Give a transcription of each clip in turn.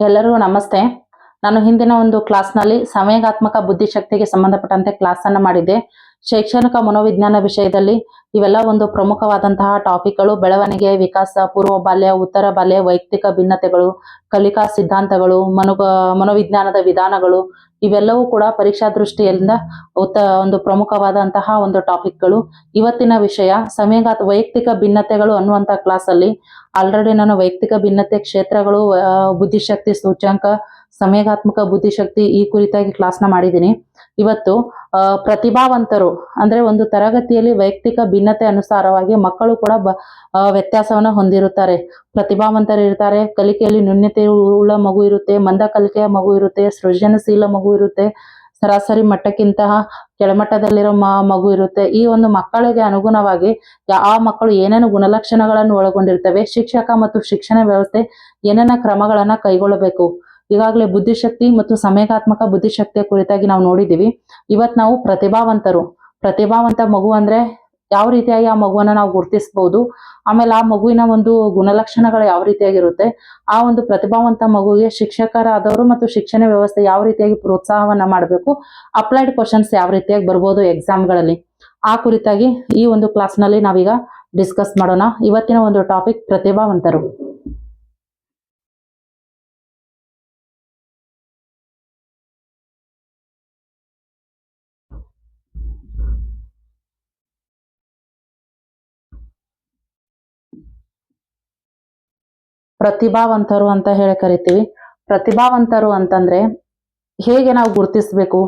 ಎಲ್ಲರಿಗೂ ನಮಸ್ತೆ. ನಾನು ಹಿಂದಿನ ಒಂದು ಕ್ಲಾಸ್ನಲ್ಲಿ ಸಂವೇಗಾತ್ಮಕ ಬುದ್ಧಿಶಕ್ತಿಗೆ ಸಂಬಂಧಪಟ್ಟಂತೆ ಕ್ಲಾಸ್ ಅನ್ನ ಮಾಡಿದ್ದೆ. ಶೈಕ್ಷಣಿಕ ಮನೋವಿಜ್ಞಾನ ವಿಷಯದಲ್ಲಿ ಇವೆಲ್ಲ ಒಂದು ಪ್ರಮುಖವಾದಂತಹ ಟಾಪಿಕ್ಗಳು. ಬೆಳವಣಿಗೆ, ವಿಕಾಸ ಪೂರ್ವ ಬಾಲ್ಯ ಉತ್ತರ ಬಾಲ್ಯ, ವೈಯಕ್ತಿಕ ಭಿನ್ನತೆಗಳು, ಕಲಿಕಾ ಸಿದ್ಧಾಂತಗಳು ಮನೋ ಮನೋವಿಜ್ಞಾನದ ವಿಧಾನಗಳು ಇವೆಲ್ಲವೂ ಕೂಡ ಪರೀಕ್ಷಾ ದೃಷ್ಟಿಯಿಂದ ಒಂದು ಪ್ರಮುಖವಾದಂತಹ ಒಂದು ಟಾಪಿಕ್ಗಳು ಇವತ್ತಿನ ವಿಷಯ ಸಮಯಘಾತ ವೈಯಕ್ತಿಕ ಭಿನ್ನತೆಗಳು ಅನ್ನುವಂಥ ಕ್ಲಾಸಲ್ಲಿ ಆಲ್ರೆಡಿ ನಾನು ವೈಯಕ್ತಿಕ ಭಿನ್ನತೆ ಕ್ಷೇತ್ರಗಳು ಬುದ್ಧಿಶಕ್ತಿ ಸೂಚ್ಯಾಂಕ ಸಮಯಘಾತ್ಮಕ ಬುದ್ಧಿಶಕ್ತಿ ಈ ಕುರಿತಾಗಿ ಕ್ಲಾಸ್ನ ಮಾಡಿದ್ದೀನಿ. ಇವತ್ತು ಪ್ರತಿಭಾವಂತರು, ಅಂದ್ರೆ ಒಂದು ತರಗತಿಯಲ್ಲಿ ವೈಯಕ್ತಿಕ ಭಿನ್ನತೆ ಅನುಸಾರವಾಗಿ ಮಕ್ಕಳು ಕೂಡ ಬ ವ್ಯತ್ಯಾಸವನ್ನು ಹೊಂದಿರುತ್ತಾರೆ. ಪ್ರತಿಭಾವಂತರು ಇರ್ತಾರೆ, ಕಲಿಕೆಯಲ್ಲಿ ನ್ಯೂನ್ಯತೆ ಉಳ್ಳ ಮಗು ಇರುತ್ತೆ, ಮಂದ ಕಲಿಕೆಯ ಮಗು ಇರುತ್ತೆ, ಸೃಜನಶೀಲ ಮಗು ಇರುತ್ತೆ, ಸರಾಸರಿ ಮಟ್ಟಕ್ಕಿಂತ ಕೆಳಮಟ್ಟದಲ್ಲಿರೋ ಮಗು ಇರುತ್ತೆ. ಈ ಒಂದು ಮಕ್ಕಳಿಗೆ ಅನುಗುಣವಾಗಿ ಆ ಮಕ್ಕಳು ಏನೇನು ಗುಣಲಕ್ಷಣಗಳನ್ನು ಒಳಗೊಂಡಿರ್ತವೆ, ಶಿಕ್ಷಕ ಮತ್ತು ಶಿಕ್ಷಣ ವ್ಯವಸ್ಥೆ ಏನೇನ ಕ್ರಮಗಳನ್ನ ಕೈಗೊಳ್ಳಬೇಕು? ಈಗಾಗಲೇ ಬುದ್ಧಿಶಕ್ತಿ ಮತ್ತು ಸಮಯಗಾತ್ಮಕ ಬುದ್ಧಿಶಕ್ತಿಯ ಕುರಿತಾಗಿ ನಾವು ನೋಡಿದ್ದೀವಿ. ಇವತ್ ನಾವು ಪ್ರತಿಭಾವಂತರು. ಪ್ರತಿಭಾವಂತ ಮಗು ಅಂದ್ರೆ ಯಾವ ರೀತಿಯಾಗಿ ಆ ಮಗುವನ್ನ ನಾವು ಗುರುತಿಸಬಹುದು ಆಮೇಲೆ ಆ ಮಗುವಿನ ಒಂದು ಗುಣಲಕ್ಷಣಗಳು ಯಾವ ರೀತಿಯಾಗಿರುತ್ತೆ? ಆ ಒಂದು ಪ್ರತಿಭಾವಂತ ಮಗುವಿಗೆ ಶಿಕ್ಷಕರಾದವರು ಮತ್ತು ಶಿಕ್ಷಣ ವ್ಯವಸ್ಥೆ ಯಾವ ರೀತಿಯಾಗಿ ಪ್ರೋತ್ಸಾಹವನ್ನ ಮಾಡಬೇಕು? ಅಪ್ಲೈಡ್ ಕ್ವಶನ್ಸ್ ಯಾವ ರೀತಿಯಾಗಿ ಬರ್ಬೋದು ಎಕ್ಸಾಮ್ಗಳಲ್ಲಿ? ಆ ಕುರಿತಾಗಿ ಈ ಒಂದು ಕ್ಲಾಸ್ನಲ್ಲಿ ನಾವೀಗ ಡಿಸ್ಕಸ್ ಮಾಡೋಣ. ಇವತ್ತಿನ ಒಂದು ಟಾಪಿಕ್ ಪ್ರತಿಭಾವಂತರು. ಪ್ರತಿಭಾವಂತರು ಅಂತ ಹೇಳಿ ಕರಿತೀವಿ. ಪ್ರತಿಭಾವಂತರು ಅಂತಂದ್ರೆ ಹೇಗೆ ನಾವು ಗುರುತಿಸಬೇಕು?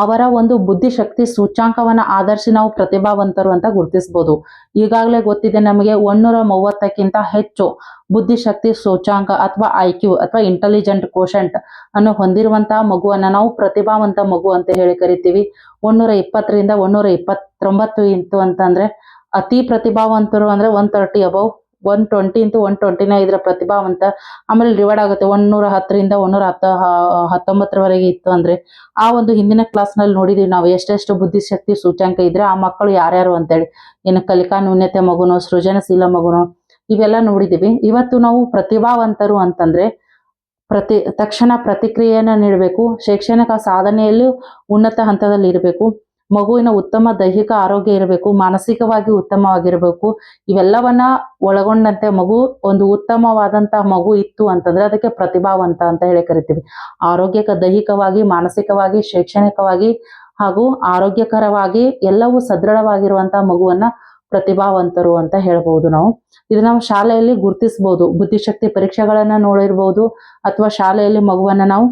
ಅವರ ಒಂದು ಬುದ್ಧಿಶಕ್ತಿ ಸೂಚ್ಯಾಂಕವನ್ನ ಆಧರಿಸಿ ನಾವು ಪ್ರತಿಭಾವಂತರು ಅಂತ ಗುರುತಿಸಬಹುದು ಈಗಾಗಲೇ ಗೊತ್ತಿದೆ ನಮಗೆ ಒಂದೂರ ಮೂವತ್ತಕ್ಕಿಂತ ಹೆಚ್ಚು ಬುದ್ಧಿಶಕ್ತಿ ಸೂಚ್ಯಾಂಕ ಅಥವಾ ಐ ಕ್ಯೂ ಅಥವಾ ಇಂಟೆಲಿಜೆಂಟ್ ಕೋಶಂಟ್ ಅನ್ನು ಹೊಂದಿರುವಂತಹ ಮಗುವನ್ನ ನಾವು ಪ್ರತಿಭಾವಂತ ಮಗು ಅಂತ ಹೇಳಿ ಕರಿತೀವಿ. ಒಂದೂರ ಇಪ್ಪತ್ತರಿಂದ ಒಂದೂರ ಇಪ್ಪತ್ತೊಂಬತ್ತು ಇಂತು ಅಂತಂದ್ರೆ ಅತಿ ಪ್ರತಿಭಾವಂತರು ಅಂದ್ರೆ one thirty above one twenty into one ಟ್ವೆಂಟಿನ ಇದ್ರ ಪ್ರತಿಭಾವಂತ, ಆಮೇಲೆ ಡಿವೈಡ್ ಆಗುತ್ತೆ ಒಂದೂರ ಹತ್ತರಿಂದ ಒಂದೂರ ಹತ್ತ ಹತ್ತೊಂಬತ್ತರವರೆಗೆ ಇತ್ತು ಅಂದ್ರೆ ಆ ಒಂದು ಹಿಂದಿನ ಕ್ಲಾಸ್ನಲ್ಲಿ ನೋಡಿದೀವಿ ನಾವು ಎಷ್ಟೆಷ್ಟು ಬುದ್ಧಿಶಕ್ತಿ ಸೂಚ್ಯಾಂಕ ಇದ್ರೆ ಆ ಮಕ್ಕಳು ಯಾರ್ಯಾರು ಅಂತೇಳಿ. ಏನು ಕಲಿಕಾ ನ್ಯೂನ್ಯತೆ ಮಗುನೋ ಸೃಜನಶೀಲ ಮಗುನೋ, ಇವೆಲ್ಲ ನೋಡಿದೀವಿ. ಇವತ್ತು ನಾವು ಪ್ರತಿಭಾವಂತರು ಅಂತಂದ್ರೆ ಪ್ರತಿ, ತಕ್ಷಣ ಪ್ರತಿಕ್ರಿಯೆಯನ್ನು ನೀಡಬೇಕು, ಶೈಕ್ಷಣಿಕ ಸಾಧನೆಯಲ್ಲೂ ಉನ್ನತ ಹಂತದಲ್ಲಿ ಇರಬೇಕು ಮಗುವಿನ ಉತ್ತಮ ದೈಹಿಕ ಆರೋಗ್ಯ ಇರಬೇಕು, ಮಾನಸಿಕವಾಗಿ ಉತ್ತಮವಾಗಿರಬೇಕು, ಇವೆಲ್ಲವನ್ನ ಒಳಗೊಂಡಂತೆ ಮಗು ಒಂದು ಉತ್ತಮವಾದಂತಹ ಮಗು ಇತ್ತು ಅಂತಂದ್ರೆ ಅದಕ್ಕೆ ಪ್ರತಿಭಾವಂತ ಅಂತ ಹೇಳಿ ಕರಿತೀವಿ. ಆರೋಗ್ಯಕ, ದೈಹಿಕವಾಗಿ, ಮಾನಸಿಕವಾಗಿ, ಶೈಕ್ಷಣಿಕವಾಗಿ ಹಾಗೂ ಆರೋಗ್ಯಕರವಾಗಿ ಎಲ್ಲವೂ ಸದೃಢವಾಗಿರುವಂತಹ ಮಗುವನ್ನ ಪ್ರತಿಭಾವಂತರು ಅಂತ ಹೇಳಬಹುದು ನಾವು. ಇದು ನಾವು ಶಾಲೆಯಲ್ಲಿ ಗುರುತಿಸಬಹುದು ಬುದ್ಧಿಶಕ್ತಿ ಪರೀಕ್ಷೆಗಳನ್ನ ನೋಡಿರಬಹುದು ಅಥವಾ ಶಾಲೆಯಲ್ಲಿ ಮಗುವನ್ನ ನಾವು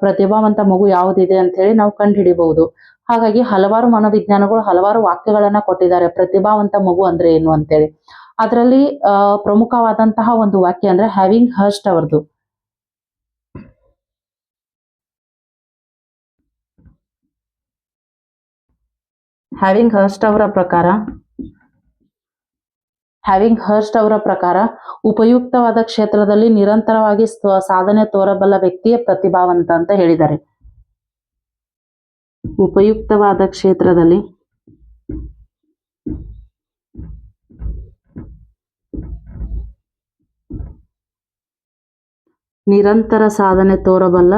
ಪ್ರತಿಭಾವಂತ ಮಗು ಯಾವುದಿದೆ ಅಂತ ಹೇಳಿ ನಾವು ಕಂಡುಹಿಡಿಬಹುದು. ಹಾಗಾಗಿ ಹಲವಾರು ಮನೋವಿಜ್ಞಾನಗಳು ಹಲವಾರು ವಾಕ್ಯಗಳನ್ನ ಕೊಟ್ಟಿದ್ದಾರೆ. ಪ್ರತಿಭಾವಂತ ಮಗು ಅಂದ್ರೆ ಏನು ಅಂತೇಳಿ. ಅದರಲ್ಲಿ ಪ್ರಮುಖವಾದಂತಹ ಒಂದು ವಾಕ್ಯ ಅಂದ್ರೆ ಹ್ಯಾವಿಂಗ್ ಹರ್ಸ್ಟ್ ಅವರದು. ಹ್ಯಾವಿಂಗ್ ಹರ್ಸ್ಟ್ ಅವರ ಪ್ರಕಾರ ಹ್ಯಾವಿಂಗ್ ಹರ್ಸ್ಟ್ ಅವರ ಪ್ರಕಾರ ಉಪಯುಕ್ತವಾದ ಕ್ಷೇತ್ರದಲ್ಲಿ ನಿರಂತರವಾಗಿ ಸಾಧನೆ ತೋರಬಲ್ಲ ವ್ಯಕ್ತಿಯೇ ಪ್ರತಿಭಾವಂತ ಅಂತ ಹೇಳಿದ್ದಾರೆ. ಉಪಯುಕ್ತವಾದ ಕ್ಷೇತ್ರದಲ್ಲಿ ನಿರಂತರ ಸಾಧನೆ ತೋರಬಲ್ಲ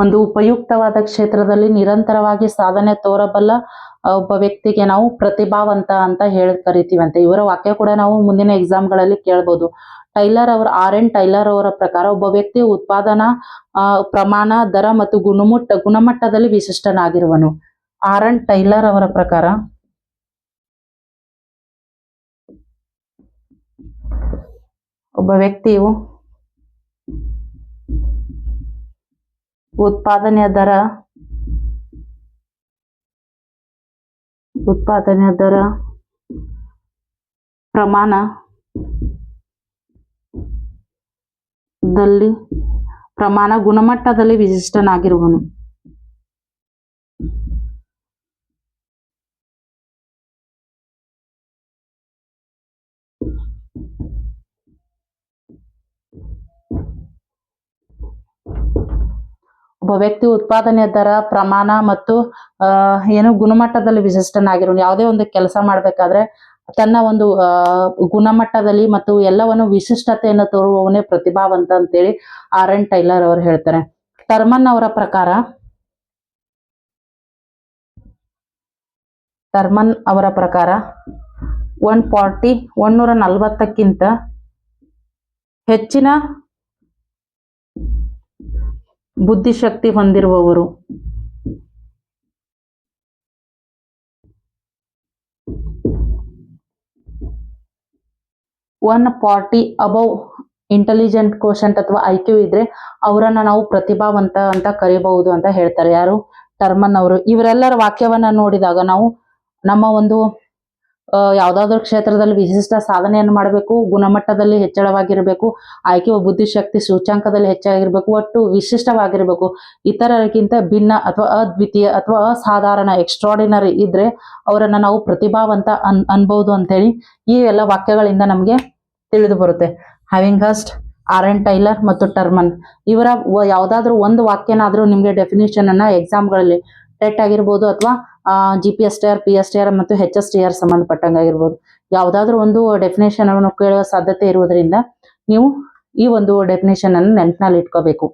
ಒಂದು ಉಪಯುಕ್ತವಾದ ಕ್ಷೇತ್ರದಲ್ಲಿ ನಿರಂತರವಾಗಿ ಸಾಧನೆ ತೋರಬಲ್ಲ ಒಬ್ಬ ವ್ಯಕ್ತಿಗೆ ನಾವು ಪ್ರತಿಭಾವಂತ ಅಂತ ಹೇಳಿ ಕರಿತೀವಂತೆ. ಇವರ ವಾಕ್ಯ ಕೂಡ ನಾವು ಮುಂದಿನ ಎಕ್ಸಾಮ್ಗಳಲ್ಲಿ ಕೇಳ್ಬೋದು. ಟೈಲರ್ ಅವರ, ಆರ್ ಎನ್ ಟೈಲರ್ ಅವರ ಪ್ರಕಾರ ಒಬ್ಬ ವ್ಯಕ್ತಿ ಉತ್ಪಾದನಾ ಪ್ರಮಾಣ, ದರ ಮತ್ತು ಗುಣಮಟ್ಟ, ಗುಣಮಟ್ಟದಲ್ಲಿ ವಿಶಿಷ್ಟನಾಗಿರುವನು. ಆರ್ ಎನ್ ಟೈಲರ್ ಅವರ ಪ್ರಕಾರ. ಒಬ್ಬ ವ್ಯಕ್ತಿಯು ಉತ್ಪಾದನೆಯ ದರ ಉತ್ಪಾದನೆಯ ದರ ಪ್ರಮಾಣ ದಲ್ಲಿ ಪ್ರಮಾಣ ಗುಣಮಟ್ಟದಲ್ಲಿ ವಿಶಿಷ್ಟನಾಗಿರುವನು. ಒಬ್ಬ ವ್ಯಕ್ತಿ ಉತ್ಪಾದನೆ ದರ, ಪ್ರಮಾಣ ಮತ್ತು ಏನು ಗುಣಮಟ್ಟದಲ್ಲಿ ವಿಶಿಷ್ಟನಾಗಿರೋನು. ಯಾವುದೇ ಒಂದು ಕೆಲಸ ಮಾಡಬೇಕಾದ್ರೆ ತನ್ನ ಒಂದು ಗುಣಮಟ್ಟದಲ್ಲಿ ಮತ್ತು ಎಲ್ಲವನ್ನು ವಿಶಿಷ್ಟತೆಯನ್ನು ತೋರುವವನೇ ಪ್ರತಿಭಾವಂತ ಅಂತೇಳಿ ಆರ್ ಎನ್ ಟೈಲರ್ ಅವರು ಹೇಳ್ತಾರೆ. ಟರ್ಮನ್ ಅವರ ಪ್ರಕಾರ ಟರ್ಮನ್ ಅವರ ಪ್ರಕಾರ ಒನ್ ಫಾರ್ಟಿ, ಒನ್ನೂರ ನಲವತ್ತಕ್ಕಿಂತ ಹೆಚ್ಚಿನ ಬುದ್ಧಿಶಕ್ತಿ ಹೊಂದಿರುವವರು. One forty above intelligent quotient ಅಥವಾ ಐ ಕ್ಯೂ ಇದ್ರೆ ಅವರನ್ನ ನಾವು ಪ್ರತಿಭಾವಂತ ಅಂತ ಕರಿಬಹುದು ಅಂತ ಹೇಳ್ತಾರೆ. ಯಾರು? ಟರ್ಮನ್ ಅವರು. ಇವರೆಲ್ಲರ ವಾಕ್ಯವನ್ನ ನೋಡಿದಾಗ ನಾವು ನಮ್ಮ ಒಂದು ಯಾವ್ದಾದ್ರು ಕ್ಷೇತ್ರದಲ್ಲಿ ವಿಶಿಷ್ಟ ಸಾಧನೆಯನ್ನು ಮಾಡಬೇಕು, ಗುಣಮಟ್ಟದಲ್ಲಿ ಹೆಚ್ಚಳವಾಗಿರಬೇಕು ಆಯ್ಕೆ ಬುದ್ಧಿಶಕ್ತಿ ಸೂಚ್ಯಾಂಕದಲ್ಲಿ ಹೆಚ್ಚಾಗಿರಬೇಕು, ಒಟ್ಟು ವಿಶಿಷ್ಟವಾಗಿರಬೇಕು, ಇತರರಿಗಿಂತ ಭಿನ್ನ ಅಥವಾ ಅದ್ವಿತೀಯ ಅಥವಾ ಅಸಾಧಾರಣ ಎಕ್ಸ್ಟ್ರಾಡಿನರಿ ಇದ್ರೆ ಅವರನ್ನು ನಾವು ಪ್ರತಿಭಾವಂತ ಅನ್ ಅನ್ಬಹುದು ಅಂತೇಳಿ ಈ ಎಲ್ಲ ವಾಕ್ಯಗಳಿಂದ ನಮಗೆ ತಿಳಿದು ಬರುತ್ತೆ. ಹ್ಯಾವಿಂಗ್ ಹಸ್ಟ್ ಆರ್ ಎನ್ ಟೈಲರ್ ಮತ್ತು ಟರ್ಮನ್ ಇವರ ಯಾವುದಾದ್ರೂ ಒಂದು ವಾಕ್ಯನಾದರೂ ನಿಮಗೆ ಡೆಫಿನೇಷನ್ ಅನ್ನ ಎಕ್ಸಾಮ್ಗಳಲ್ಲಿ ಟೆಟ್ ಆಗಿರ್ಬೋದು ಅಥವಾ G P S T R P S T R ಮತ್ತು ಹೆಚ್ ಎಸ್ ಟಿ ಆರ್ ಸಂಬಂಧಪಟ್ಟಂಗಾಗಿರ್ಬೋದು. ಯಾವುದಾದ್ರೂ ಒಂದು ಡೆಫಿನೇಷನ್ ಅನ್ನು ಕೇಳುವ ಸಾಧ್ಯತೆ ಇರುವುದರಿಂದ ನೀವು ಈ ಒಂದು ಡೆಫಿನೇಷನ್ ಅನ್ನು ನೆನಪಿನಲ್ಲಿ ಇಟ್ಕೋಬೇಕು.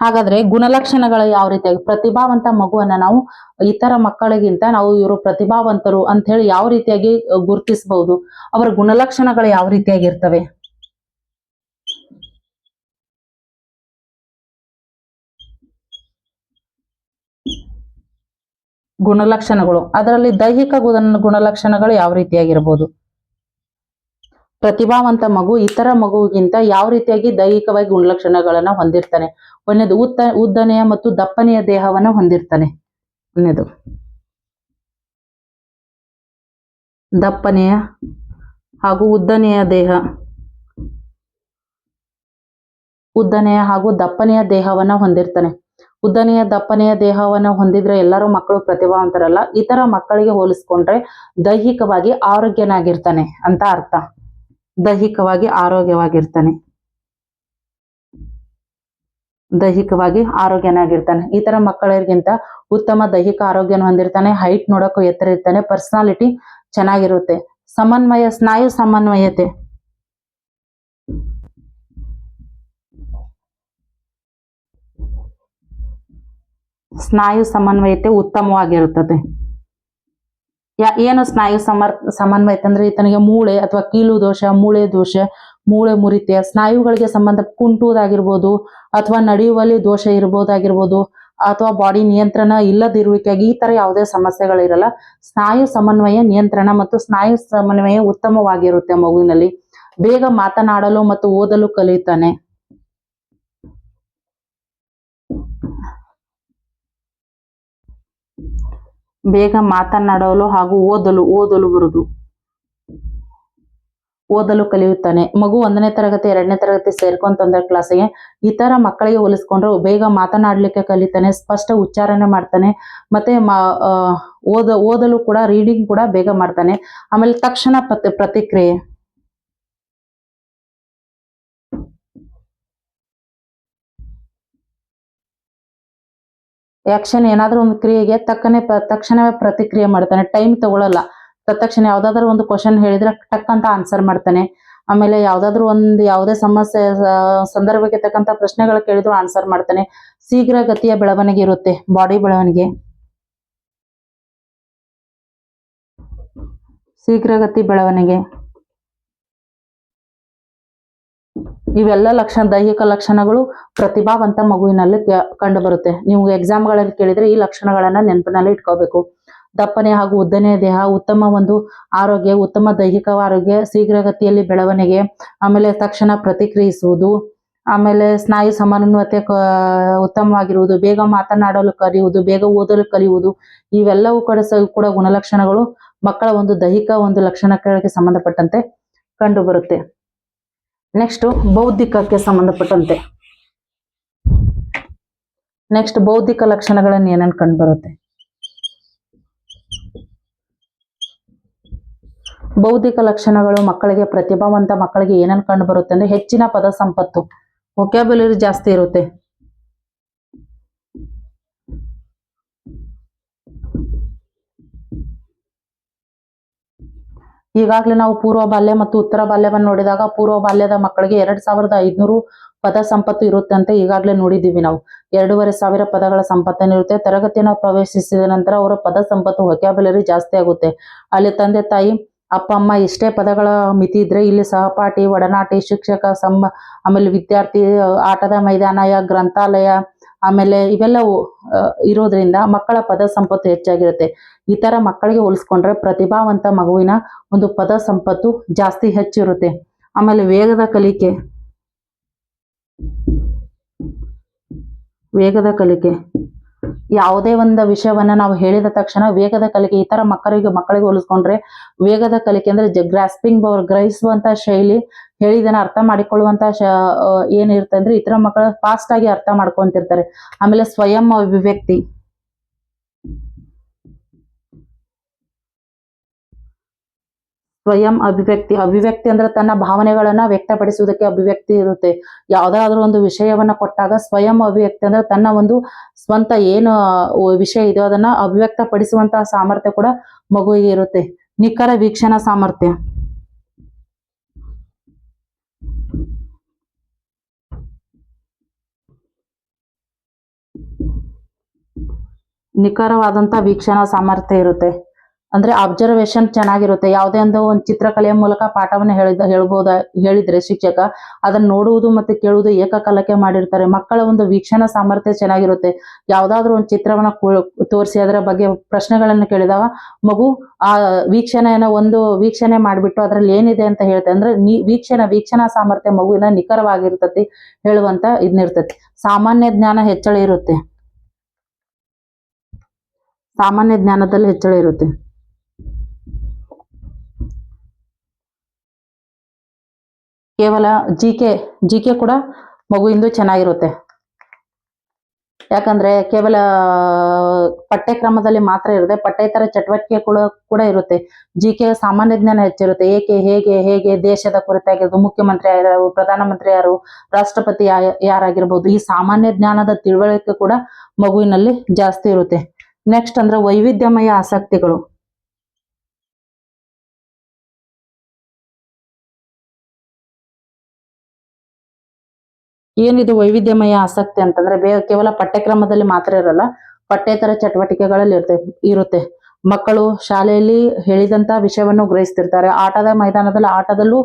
ಹಾಗಾದ್ರೆ ಗುಣಲಕ್ಷಣಗಳು ಯಾವ ರೀತಿಯಾಗಿ ಪ್ರತಿಭಾವಂತ ಮಗುವನ್ನ ನಾವು ಇತರ ಮಕ್ಕಳಿಗಿಂತ ನಾವು ಇವರು ಪ್ರತಿಭಾವಂತರು ಅಂತ ಹೇಳಿ ಯಾವ ರೀತಿಯಾಗಿ ಗುರುತಿಸಬಹುದು ಅವರ ಗುಣಲಕ್ಷಣಗಳು ಯಾವ ರೀತಿಯಾಗಿ ಗುಣಲಕ್ಷಣಗಳು. ಅದರಲ್ಲಿ ದೈಹಿಕ ಗುಣ ಗುಣಲಕ್ಷಣಗಳು ಯಾವ ರೀತಿಯಾಗಿರ್ಬೋದು? ಪ್ರತಿಭಾವಂತ ಮಗು ಇತರ ಮಗುವಿಗಿಂತ ಯಾವ ರೀತಿಯಾಗಿ ದೈಹಿಕವಾಗಿ ಗುಣಲಕ್ಷಣಗಳನ್ನ ಹೊಂದಿರ್ತಾನೆ? ಒಂದನೇದು ಉತ್ತ ಉದ್ದನೆಯ ಮತ್ತು ದಪ್ಪನೆಯ ದೇಹವನ್ನು ಹೊಂದಿರ್ತಾನೆ. ಒಂದನೇದು ದಪ್ಪನೆಯ ಹಾಗೂ ಉದ್ದನೆಯ ದೇಹ. ಉದ್ದನೆಯ ಹಾಗೂ ದಪ್ಪನೆಯ ದೇಹವನ್ನು ಹೊಂದಿರ್ತಾನೆ. ಉದ್ದನೆಯ ದಪ್ಪನೆಯ ದೇಹವನ್ನು ಹೊಂದಿದ್ರೆ ಎಲ್ಲರೂ ಮಕ್ಕಳು ಪ್ರತಿಭಾವಂತರಲ್ಲ ಇತರ ಮಕ್ಕಳಿಗೆ ಹೋಲಿಸ್ಕೊಂಡ್ರೆ ದೈಹಿಕವಾಗಿ ಆರೋಗ್ಯನಾಗಿರ್ತಾನೆ ಅಂತ ಅರ್ಥ. ದೈಹಿಕವಾಗಿ ಆರೋಗ್ಯವಾಗಿರ್ತಾನೆ. ದೈಹಿಕವಾಗಿ ಆರೋಗ್ಯನಾಗಿರ್ತಾನೆ. ಇತರ ಮಕ್ಕಳಿಗಿಂತ ಉತ್ತಮ ದೈಹಿಕ ಆರೋಗ್ಯನ ಹೊಂದಿರ್ತಾನೆ. ಹೈಟ್ ನೋಡಕ್ಕೂ ಎತ್ತರ ಇರ್ತಾನೆ. ಪರ್ಸನಾಲಿಟಿ ಚೆನ್ನಾಗಿರುತ್ತೆ. ಸಮನ್ವಯ, ಸ್ನಾಯು ಸಮನ್ವಯತೆ. ಸ್ನಾಯು ಸಮನ್ವಯತೆ ಉತ್ತಮವಾಗಿರುತ್ತದೆ. ಯಾ, ಏನು ಸ್ನಾಯು ಸಮರ್, ಸಮನ್ವಯತೆ ಅಂದ್ರೆ ಈತನಿಗೆ ಮೂಳೆ ಅಥವಾ ಕೀಲು ದೋಷ, ಮೂಳೆ ದೋಷ, ಮೂಳೆ ಮುರಿತ, ಸ್ನಾಯುಗಳಿಗೆ ಸಂಬಂಧ ಕುಂಟುವುದಾಗಿರ್ಬೋದು ಅಥವಾ ನಡೆಯುವಲ್ಲಿ ದೋಷ ಇರ್ಬೋದಾಗಿರ್ಬೋದು ಅಥವಾ ಬಾಡಿ ನಿಯಂತ್ರಣ ಇಲ್ಲದಿರುವಿಕೆಯಾಗಿ ಈ ತರ ಯಾವುದೇ ಸಮಸ್ಯೆಗಳಿರಲ್ಲ. ಸ್ನಾಯು ಸಮನ್ವಯ ನಿಯಂತ್ರಣ ಮತ್ತು ಸ್ನಾಯು ಸಮನ್ವಯ ಉತ್ತಮವಾಗಿರುತ್ತೆ ಮಗುವಿನಲ್ಲಿ. ಬೇಗ ಮಾತನಾಡಲು ಮತ್ತು ಓದಲು ಕಲಿಯುತ್ತಾನೆ ಬೇಗ ಮಾತನಾಡಲು ಹಾಗೂ ಓದಲು ಓದಲು ಬರುದು. ಓದಲು ಕಲಿಯುತ್ತಾನೆ. ಮಗು ಒಂದನೇ ತರಗತಿ, ಎರಡನೇ ತರಗತಿ ಸೇರ್ಕೊಂತಂದ್ರೆ ಕ್ಲಾಸಿಗೆ ಇತರ ಮಕ್ಕಳಿಗೆ ಹೋಲಿಸ್ಕೊಂಡ್ರೆ ಬೇಗ ಮಾತನಾಡಲಿಕ್ಕೆ ಕಲಿತಾನೆ, ಸ್ಪಷ್ಟ ಉಚ್ಚಾರಣೆ ಮಾಡ್ತಾನೆ, ಮತ್ತೆ ಓದ, ಓದಲು ಕೂಡ, ರೀಡಿಂಗ್ ಕೂಡ ಬೇಗ ಮಾಡ್ತಾನೆ. ಆಮೇಲೆ ತಕ್ಷಣ ಪ್ರತಿ ಪ್ರತಿಕ್ರಿಯೆ. ಆಕ್ಷನ್ ಏನಾದ್ರೂ ಒಂದು ಕ್ರಿಯೆಗೆ ತಕ್ಕನೆ ಪ- ತಕ್ಷಣವೇ ಪ್ರತಿಕ್ರಿಯೆ ಮಾಡ್ತಾನೆ. ಟೈಮ್ ತಗೊಳ್ಳಲ್ಲ ತಕ್ಷಣ ಯಾವ್ದಾದ್ರು ಒಂದು ಕ್ವಶನ್ ಹೇಳಿದ್ರೆ ಟಕ್ ಅಂತ ಆನ್ಸರ್ ಮಾಡ್ತಾನೆ. ಆಮೇಲೆ ಯಾವ್ದಾದ್ರು ಒಂದು ಯಾವುದೇ ಸಮಸ್ಯೆ ಸಂದರ್ಭಕ್ಕೆ ತಕ್ಕಂತ ಪ್ರಶ್ನೆಗಳು ಕೇಳಿದ್ರು ಆನ್ಸರ್ ಮಾಡ್ತಾನೆ. ಶೀಘ್ರ ಗತಿಯ ಬೆಳವಣಿಗೆ ಇರುತ್ತೆ ಬಾಡಿ ಬೆಳವಣಿಗೆ. ಶೀಘ್ರಗತಿ ಬೆಳವಣಿಗೆ. ಇವೆಲ್ಲ ಲಕ್ಷಣ, ದೈಹಿಕ ಲಕ್ಷಣಗಳು ಪ್ರತಿಭಾವಂತ ಮಗುವಿನಲ್ಲಿ ಕಂಡು ಬರುತ್ತೆ ನೀವು ಎಕ್ಸಾಮ್ಗಳಲ್ಲಿ ಕೇಳಿದ್ರೆ ಈ ಲಕ್ಷಣಗಳನ್ನ ನೆನಪಿನಲ್ಲಿ ಇಟ್ಕೋಬೇಕು. ದಪ್ಪನೆ ಹಾಗೂ ಉದ್ದನೆಯ ದೇಹ, ಉತ್ತಮ ಒಂದು ಆರೋಗ್ಯ, ಉತ್ತಮ ದೈಹಿಕ ಆರೋಗ್ಯ, ಶೀಘ್ರಗತಿಯಲ್ಲಿ ಬೆಳವಣಿಗೆ, ಆಮೇಲೆ ತಕ್ಷಣ ಪ್ರತಿಕ್ರಿಯಿಸುವುದು, ಆಮೇಲೆ ಸ್ನಾಯು ಸಮನ್ವಯತೆ ಉತ್ತಮವಾಗಿರುವುದು, ಬೇಗ ಮಾತನಾಡಲು ಕಲಿಯುವುದು, ಬೇಗ ಓದಲು ಕಲಿಯುವುದು, ಇವೆಲ್ಲವೂ ಕೂಡ ಕೂಡ ಗುಣಲಕ್ಷಣಗಳು ಮಕ್ಕಳ ಒಂದು ದೈಹಿಕ ಒಂದು ಲಕ್ಷಣಗಳಿಗೆ ಸಂಬಂಧಪಟ್ಟಂತೆ ಕಂಡು ಬರುತ್ತೆ ನೆಕ್ಸ್ಟ್ ಬೌದ್ಧಿಕಕ್ಕೆ ಸಂಬಂಧಪಟ್ಟಂತೆ. ನೆಕ್ಸ್ಟ್ ಬೌದ್ಧಿಕ ಲಕ್ಷಣಗಳನ್ನು ಏನೇನು ಕಂಡು ಬರುತ್ತೆ ಬೌದ್ಧಿಕ ಲಕ್ಷಣಗಳು ಮಕ್ಕಳಿಗೆ ಪ್ರತಿಭಾವಂತ ಮಕ್ಕಳಿಗೆ ಏನೇನು ಕಂಡು ಬರುತ್ತೆ ಅಂದ್ರೆ ಹೆಚ್ಚಿನ ಪದ ಸಂಪತ್ತು ವೊಕ್ಯಾಬುಲರಿ ಜಾಸ್ತಿ ಇರುತ್ತೆ. ಈಗಾಗಲೇ ನಾವು ಪೂರ್ವ ಬಾಲ್ಯ ಮತ್ತು ಉತ್ತರ ಬಾಲ್ಯವನ್ನು ನೋಡಿದಾಗ ಪೂರ್ವ ಬಾಲ್ಯದ ಮಕ್ಕಳಿಗೆ ಎರಡ್ ಸಾವಿರದ ಐದ್ನೂರು ಪದ ಸಂಪತ್ತು ಇರುತ್ತೆ ಅಂತ ಈಗಾಗಲೇ ನೋಡಿದ್ದೀವಿ ನಾವು. ಎರಡೂವರೆ ಸಾವಿರ ಪದಗಳ ಸಂಪತ್ತನ್ನಿರುತ್ತೆ ತರಗತಿಯನ್ನು ಪ್ರವೇಶಿಸಿದ ನಂತರ ಅವರ ಪದ ಸಂಪತ್ತು ವೊಕ್ಯಾಬುಲರಿ ಜಾಸ್ತಿ ಆಗುತ್ತೆ. ಅಲ್ಲಿ ತಂದೆ, ತಾಯಿ, ಅಪ್ಪ, ಅಮ್ಮ ಇಷ್ಟೇ ಪದಗಳ ಮಿತಿ ಇದ್ರೆ ಇಲ್ಲಿ ಸಹಪಾಠಿ, ಒಡನಾಟಿ, ಶಿಕ್ಷಕ, ಸಂಬ ಆಮೇಲೆ ವಿದ್ಯಾರ್ಥಿ, ಆಟದ ಮೈದಾನ, ಗ್ರಂಥಾಲಯ ಆಮೇಲೆ ಇವೆಲ್ಲ ಇರೋದ್ರಿಂದ ಮಕ್ಕಳ ಪದ ಸಂಪತ್ತು ಹೆಚ್ಚಾಗಿರುತ್ತೆ. ಈ ತರ ಮಕ್ಕಳಿಗೆ ಹೋಲಿಸ್ಕೊಂಡ್ರೆ ಪ್ರತಿಭಾವಂತ ಮಗುವಿನ ಒಂದು ಪದ ಸಂಪತ್ತು ಜಾಸ್ತಿ ಹೆಚ್ಚಿರುತ್ತೆ. ಆಮೇಲೆ ವೇಗದ ಕಲಿಕೆ. ವೇಗದ ಕಲಿಕೆ. ಯಾವುದೇ ಒಂದು ವಿಷಯವನ್ನ ನಾವು ಹೇಳಿದ ತಕ್ಷಣ ವೇಗದ ಕಲಿಕೆ, ಈ ತರ ಮಕ್ಕಳಿಗೆ ಮಕ್ಕಳಿಗೆ ಹೋಲಿಸ್ಕೊಂಡ್ರೆ ವೇಗದ ಕಲಿಕೆ ಅಂದ್ರೆ ಗ್ರಾಸ್ಪಿಂಗ್ ಪವರ್ ಗ್ರಹಿಸುವಂತ ಶೈಲಿ ಹೇಳಿದನ ಅರ್ಥ ಮಾಡಿಕೊಳ್ಳುವಂತ ಶ ಅಂದ್ರೆ ಇತರ ಮಕ್ಕಳು ಫಾಸ್ಟ್ ಆಗಿ ಅರ್ಥ ಮಾಡ್ಕೊಂತಿರ್ತಾರೆ. ಆಮೇಲೆ ಸ್ವಯಂ ಅಭಿವ್ಯಕ್ತಿ. ಸ್ವಯಂ ಅಭಿವ್ಯಕ್ತಿ. ಅಭಿವ್ಯಕ್ತಿ ಅಂದ್ರೆ ತನ್ನ ಭಾವನೆಗಳನ್ನ ವ್ಯಕ್ತಪಡಿಸುವುದಕ್ಕೆ ಅಭಿವ್ಯಕ್ತಿ ಇರುತ್ತೆ. ಯಾವ್ದಾದ್ರು ಒಂದು ವಿಷಯವನ್ನ ಕೊಟ್ಟಾಗ ಸ್ವಯಂ ಅಭಿವ್ಯಕ್ತಿ ಅಂದ್ರೆ ತನ್ನ ಒಂದು ಸ್ವಂತ ಏನು ವಿಷಯ ಇದೆಯೋ ಅದನ್ನ ಅಭಿವ್ಯಕ್ತಪಡಿಸುವಂತಹ ಸಾಮರ್ಥ್ಯ ಕೂಡ ಮಗುವಿಗೆ ಇರುತ್ತೆ. ನಿಖರ ವೀಕ್ಷಣಾ ಸಾಮರ್ಥ್ಯ. ನಿಖರವಾದಂತ ವೀಕ್ಷಣಾ ಸಾಮರ್ಥ್ಯ ಇರುತ್ತೆ. ಅಂದ್ರೆ ಅಬ್ಸರ್ವೇಷನ್ ಚೆನ್ನಾಗಿರುತ್ತೆ. ಯಾವುದೇ ಒಂದು ಒಂದು ಚಿತ್ರಕಲೆಯ ಮೂಲಕ ಪಾಠವನ್ನು ಹೇಳಿದ, ಹೇಳ್ಬೋದ, ಹೇಳಿದ್ರೆ ಶಿಕ್ಷಕ, ಅದನ್ನ ನೋಡುವುದು ಮತ್ತೆ ಕೇಳುವುದು ಏಕಕಾಲಕ್ಕೆ ಮಾಡಿರ್ತಾರೆ. ಮಕ್ಕಳ ಒಂದು ವೀಕ್ಷಣಾ ಸಾಮರ್ಥ್ಯ ಚೆನ್ನಾಗಿರುತ್ತೆ. ಯಾವ್ದಾದ್ರು ಒಂದು ಚಿತ್ರವನ್ನ ತೋರಿಸಿ, ಅದರ ಬಗ್ಗೆ ಪ್ರಶ್ನೆಗಳನ್ನು ಕೇಳಿದಾಗ, ಮಗು ಆ ವೀಕ್ಷಣೆಯನ್ನ ಒಂದು ವೀಕ್ಷಣೆ ಮಾಡಿಬಿಟ್ಟು ಅದ್ರಲ್ಲಿ ಏನಿದೆ ಅಂತ ಹೇಳ್ತೆ. ಅಂದ್ರೆ ನೀ, ವೀಕ್ಷಣೆ, ವೀಕ್ಷಣಾ ಸಾಮರ್ಥ್ಯ ಮಗುವಿನ ನಿಖರವಾಗಿರ್ತತಿ ಹೇಳುವಂತ ಇದನ್ನಿರ್ತತಿ ಸಾಮಾನ್ಯ ಜ್ಞಾನ ಹೆಚ್ಚಳ ಇರುತ್ತೆ. ಸಾಮಾನ್ಯ ಜ್ಞಾನದಲ್ಲಿ ಹೆಚ್ಚಳ ಇರುತ್ತೆ. ಕೇವಲ ಜಿ ಕೆ ಜಿ ಕೆ ಕೂಡ ಮಗುವಿಂದು ಚೆನ್ನಾಗಿರುತ್ತೆ. ಯಾಕಂದ್ರೆ ಕೇವಲ ಪಠ್ಯಕ್ರಮದಲ್ಲಿ ಮಾತ್ರ ಇರುತ್ತೆ. ಪಠ್ಯೇತರ ಚಟುವಟಿಕೆ ಕೂಡ ಕೂಡ ಇರುತ್ತೆ. ಜಿ ಕೆ ಸಾಮಾನ್ಯ ಜ್ಞಾನ ಹೆಚ್ಚಿರುತ್ತೆ. ಏಕೆ, ಹೇಗೆ ಹೇಗೆ, ದೇಶದ ಕುರಿತಾಗಿರ್ಬೋದು ಮುಖ್ಯಮಂತ್ರಿ ಯಾರು, ಪ್ರಧಾನಮಂತ್ರಿ ಯಾರು, ರಾಷ್ಟ್ರಪತಿ ಯಾರಾಗಿರ್ಬೋದು, ಈ ಸಾಮಾನ್ಯ ಜ್ಞಾನದ ತಿಳುವಳಿಕೆ ಕೂಡ ಮಗುವಿನಲ್ಲಿ ಜಾಸ್ತಿ ಇರುತ್ತೆ. ನೆಕ್ಸ್ಟ್ ಅಂದ್ರೆ ವೈವಿಧ್ಯಮಯ ಆಸಕ್ತಿಗಳು. ಏನಿದು ವೈವಿಧ್ಯಮಯ ಆಸಕ್ತಿ ಅಂತಂದ್ರೆ ಬೇಗ ಕೇವಲ ಪಠ್ಯಕ್ರಮದಲ್ಲಿ ಮಾತ್ರ ಇರಲ್ಲ, ಪಠ್ಯೇತರ ಚಟುವಟಿಕೆಗಳಲ್ಲಿ ಇರುತ್ತೆ ಇರುತ್ತೆ. ಮಕ್ಕಳು ಶಾಲೆಯಲ್ಲಿ ಹೇಳಿದಂತ ವಿಷಯವನ್ನು ಗ್ರಹಿಸ್ತಿರ್ತಾರೆ. ಆಟದ ಮೈದಾನದಲ್ಲಿ ಆಟದಲ್ಲೂ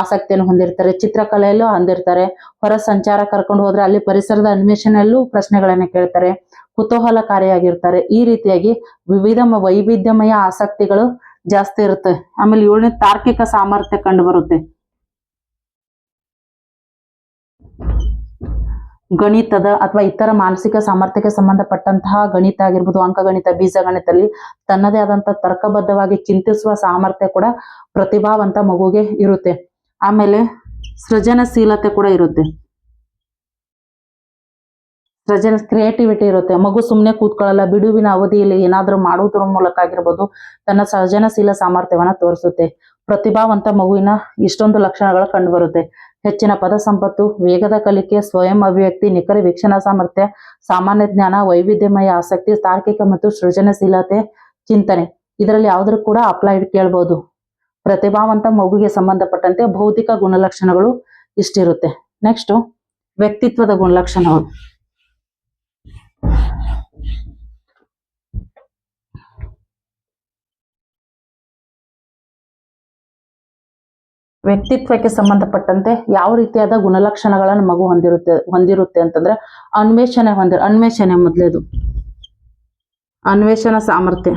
ಆಸಕ್ತಿಯನ್ನು ಹೊಂದಿರ್ತಾರೆ. ಚಿತ್ರಕಲೆಯಲ್ಲೂ ಹೊಂದಿರ್ತಾರೆ ಹೊರ ಸಂಚಾರ ಕರ್ಕೊಂಡು ಹೋದ್ರೆ ಅಲ್ಲಿ ಪರಿಸರದ ಅನ್ವೇಷಣೆಯಲ್ಲೂ ಪ್ರಶ್ನೆಗಳನ್ನ ಕೇಳ್ತಾರೆ. ಕುತೂಹಲಕಾರಿಯಾಗಿರ್ತಾರೆ. ಈ ರೀತಿಯಾಗಿ ವಿವಿಧ ವೈವಿಧ್ಯಮಯ ಆಸಕ್ತಿಗಳು ಜಾಸ್ತಿ ಇರುತ್ತೆ. ಆಮೇಲೆ ಏಳನೇ ತಾರ್ಕಿಕ ಸಾಮರ್ಥ್ಯ ಕಂಡು ಬರುತ್ತೆ ಗಣಿತದ ಅಥವಾ ಇತರ ಮಾನಸಿಕ ಸಾಮರ್ಥ್ಯಕ್ಕೆ ಸಂಬಂಧಪಟ್ಟಂತಹ ಗಣಿತ ಆಗಿರ್ಬೋದು, ಅಂಕಗಣಿತ, ಬೀಜಗಣಿತದಲ್ಲಿ ತನ್ನದೇ ಆದಂತ ತರ್ಕಬದ್ಧವಾಗಿ ಚಿಂತಿಸುವ ಸಾಮರ್ಥ್ಯ ಕೂಡ ಪ್ರತಿಭಾವಂತ ಮಗುಗೆ ಇರುತ್ತೆ. ಆಮೇಲೆ ಸೃಜನಶೀಲತೆ ಕೂಡ ಇರುತ್ತೆ. ಸೃಜನ ಕ್ರಿಯೇಟಿವಿಟಿ ಇರುತ್ತೆ. ಮಗು ಸುಮ್ಮನೆ ಕೂತ್ಕೊಳ್ಳಲ್ಲ, ಬಿಡುವಿನ ಅವಧಿಯಲ್ಲಿ ಏನಾದ್ರೂ ಮಾಡುವುದರ ಮೂಲಕ ಆಗಿರ್ಬೋದು, ತನ್ನ ಸೃಜನಶೀಲ ಸಾಮರ್ಥ್ಯವನ್ನ ತೋರಿಸುತ್ತೆ. ಪ್ರತಿಭಾವಂತ ಮಗುವಿನ ಇಷ್ಟೊಂದು ಲಕ್ಷಣಗಳು ಕಂಡುಬರುತ್ತೆ. ಹೆಚ್ಚಿನ ಪದ ಸಂಪತ್ತು, ವೇಗದ ಕಲಿಕೆ, ಸ್ವಯಂ ಅಭಿವ್ಯಕ್ತಿ, ನಿಖರ ವೀಕ್ಷಣಾ ಸಾಮರ್ಥ್ಯ, ಸಾಮಾನ್ಯ ಜ್ಞಾನ, ವೈವಿಧ್ಯಮಯ ಆಸಕ್ತಿ, ತಾರ್ಕಿಕ ಮತ್ತು ಸೃಜನಶೀಲತೆ, ಚಿಂತನೆ. ಇದರಲ್ಲಿ ಯಾವುದ್ರೂ ಕೂಡ ಅಪ್ಲೈಡ್ ಕೇಳ್ಬೋದು. ಪ್ರತಿಭಾವಂತ ಮಗುಗೆ ಸಂಬಂಧಪಟ್ಟಂತೆ ಭೌತಿಕ ಗುಣಲಕ್ಷಣಗಳು ಇಷ್ಟಿರುತ್ತೆ. ನೆಕ್ಸ್ಟ್ ವ್ಯಕ್ತಿತ್ವದ ಗುಣಲಕ್ಷಣಗಳು. ವ್ಯಕ್ತಿತ್ವಕ್ಕೆ ಸಂಬಂಧಪಟ್ಟಂತೆ ಯಾವ ರೀತಿಯಾದ ಗುಣಲಕ್ಷಣಗಳನ್ನು ಮಗು ಹೊಂದಿರುತ್ತೆ ಹೊಂದಿರುತ್ತೆ ಅಂತಂದ್ರೆ ಅನ್ವೇಷಣೆ ಹೊಂದಿ, ಅನ್ವೇಷಣೆ ಮೊದಲೇದು ಅನ್ವೇಷಣ ಸಾಮರ್ಥ್ಯ.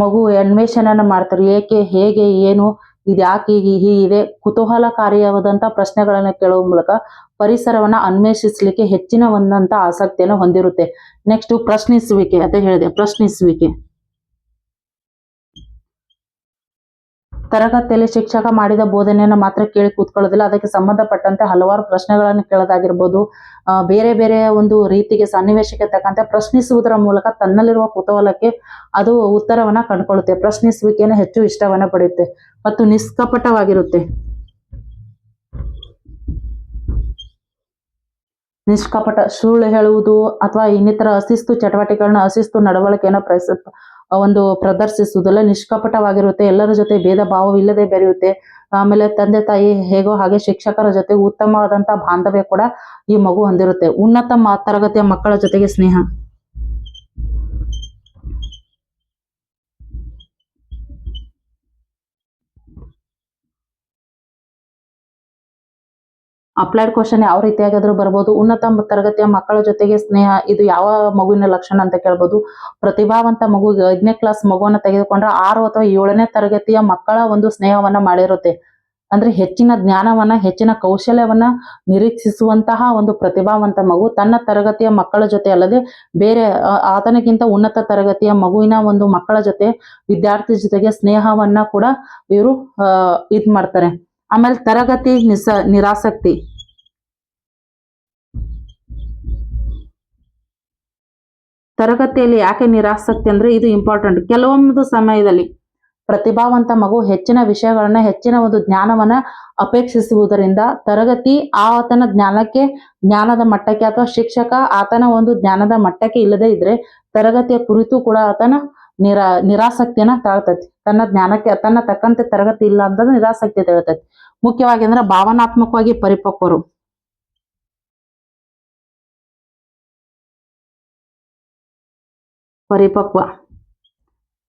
ಮಗು ಅನ್ವೇಷಣೆನ ಮಾಡ್ತಾರೆ, ಏಕೆ, ಹೇಗೆ, ಏನು ಇದು ಯಾಕೆ ಹೀಗೆ ಹೀಗಿದೆ ಕುತೂಹಲಕಾರಿಯಾದಂಥ ಪ್ರಶ್ನೆಗಳನ್ನು ಕೇಳುವ ಮೂಲಕ ಪರಿಸರವನ್ನ ಅನ್ವೇಷಿಸಲಿಕ್ಕೆ ಹೆಚ್ಚಿನ ಒಂದಂಥ ಆಸಕ್ತಿಯನ್ನು ಹೊಂದಿರುತ್ತೆ. ನೆಕ್ಸ್ಟು ಪ್ರಶ್ನಿಸುವಿಕೆ ಅಂತ ಹೇಳಿದೆ. ಪ್ರಶ್ನಿಸುವಿಕೆ. ತರಗತಿಯಲ್ಲಿ ಶಿಕ್ಷಕ ಮಾಡಿದ ಬೋಧನೆಯನ್ನು ಮಾತ್ರ ಕೇಳಿ ಕೂತ್ಕೊಳ್ಳೋದಿಲ್ಲ. ಅದಕ್ಕೆ ಸಂಬಂಧಪಟ್ಟಂತೆ ಹಲವಾರು ಪ್ರಶ್ನೆಗಳನ್ನು ಕೇಳೋದಾಗಿರ್ಬೋದು ಬೇರೆ ಬೇರೆ ಒಂದು ರೀತಿಗೆ ಸನ್ನಿವೇಶಕ್ಕೆ ತಕ್ಕಂತೆ ಪ್ರಶ್ನಿಸುವುದರ ಮೂಲಕ ತನ್ನಲ್ಲಿರುವ ಕುತೂಹಲಕ್ಕೆ ಅದು ಉತ್ತರವನ್ನ ಕಂಡುಕೊಳ್ಳುತ್ತೆ. ಪ್ರಶ್ನಿಸುವಿಕೆಯನ್ನು ಹೆಚ್ಚು ಇಷ್ಟವನ್ನ ಪಡೆಯುತ್ತೆ. ಮತ್ತು ನಿಷ್ಕಪಟವಾಗಿರುತ್ತೆ. ನಿಷ್ಕಪಟ, ಸುಳ್ಳು ಹೇಳುವುದು ಅಥವಾ ಇನ್ನಿತರ ಅಶಿಸ್ತು ಚಟುವಟಿಕೆಗಳನ್ನ ಅಶಿಸ್ತು ನಡವಳಿಕೆಯನ್ನು ಪ್ರಸ ಒಂದು ಪ್ರದರ್ಶಿಸುವುದಿಲ್ಲ ನಿಷ್ಕಪಟವಾಗಿರುತ್ತೆ. ಎಲ್ಲರ ಜೊತೆ ಭೇದ ಭಾವವಿಲ್ಲದೆ ಬೆರೆಯುತ್ತೆ. ಆಮೇಲೆ ತಂದೆ ತಾಯಿ ಹೇಗೋ ಹಾಗೆ ಶಿಕ್ಷಕರ ಜೊತೆ ಉತ್ತಮವಾದಂತ ಬಾಂಧವ್ಯ ಕೂಡ ಈ ಮಗು ಹೊಂದಿರುತ್ತೆ. ಉನ್ನತ ತರಗತಿಯ ಮಕ್ಕಳ ಜೊತೆಗೆ ಸ್ನೇಹ. ಅಪ್ಲೈಡ್ ಕ್ವಶನ್ ಯಾವ ರೀತಿಯಾಗಾದ್ರೂ ಬರ್ಬೋದು. ಉನ್ನತ ತರಗತಿಯ ಮಕ್ಕಳ ಜೊತೆಗೆ ಸ್ನೇಹ, ಇದು ಯಾವ ಮಗುವಿನ ಲಕ್ಷಣ ಅಂತ ಕೇಳ್ಬೋದು. ಪ್ರತಿಭಾವಂತ ಮಗು, ಐದನೇ ಕ್ಲಾಸ್ ಮಗುವನ್ನ ತೆಗೆದುಕೊಂಡ್ರೆ ಆರು ಅಥವಾ ಏಳನೇ ತರಗತಿಯ ಮಕ್ಕಳ ಒಂದು ಸ್ನೇಹವನ್ನ ಮಾಡಿರುತ್ತೆ. ಅಂದ್ರೆ ಹೆಚ್ಚಿನ ಜ್ಞಾನವನ್ನ, ಹೆಚ್ಚಿನ ಕೌಶಲ್ಯವನ್ನ ನಿರೀಕ್ಷಿಸುವಂತಹ ಒಂದು ಪ್ರತಿಭಾವಂತ ಮಗು ತನ್ನ ತರಗತಿಯ ಮಕ್ಕಳ ಜೊತೆ ಅಲ್ಲದೆ ಬೇರೆ ಆತನಕ್ಕಿಂತ ಉನ್ನತ ತರಗತಿಯ ಮಗುವಿನ ಒಂದು ಮಕ್ಕಳ ಜೊತೆ ವಿದ್ಯಾರ್ಥಿ ಜೊತೆಗೆ ಸ್ನೇಹವನ್ನ ಕೂಡ ಇವರು ಇದ್ ಮಾಡ್ತಾರೆ. ಆಮೇಲೆ ತರಗತಿ ನಿಸ, ನಿರಾಸಕ್ತಿ. ತರಗತಿಯಲ್ಲಿ ಯಾಕೆ ನಿರಾಸಕ್ತಿ ಅಂದ್ರೆ ಇದು ಇಂಪಾರ್ಟೆಂಟ್ ಕೆಲವೊಂದು ಸಮಯದಲ್ಲಿ ಪ್ರತಿಭಾವಂತ ಮಗು ಹೆಚ್ಚಿನ ವಿಷಯಗಳನ್ನ, ಹೆಚ್ಚಿನ ಒಂದು ಜ್ಞಾನವನ್ನ ಅಪೇಕ್ಷಿಸುವುದರಿಂದ ತರಗತಿ ಆತನ ಜ್ಞಾನಕ್ಕೆ, ಜ್ಞಾನದ ಮಟ್ಟಕ್ಕೆ ಅಥವಾ ಶಿಕ್ಷಕ ಆತನ ಒಂದು ಜ್ಞಾನದ ಮಟ್ಟಕ್ಕೆ ಇಲ್ಲದೆ ಇದ್ರೆ ತರಗತಿಯ ಕುರಿತು ಕೂಡ ಆತನ ನಿರಾ, ನಿರಾಸಕ್ತಿಯನ್ನ ತಾಳ್ತತಿ. ತನ್ನ ಜ್ಞಾನಕ್ಕೆ, ತನ್ನ ತಕ್ಕಂತೆ ತರಗತಿ ಇಲ್ಲ ಅಂತಂದ್ರೆ ನಿರಾಸಕ್ತಿ ತಾಳ್ತತಿ. ಮುಖ್ಯವಾಗಿ ಅಂದ್ರೆ ಭಾವನಾತ್ಮಕವಾಗಿ ಪರಿಪಕ್ವರು. ಪರಿಪಕ್ವ.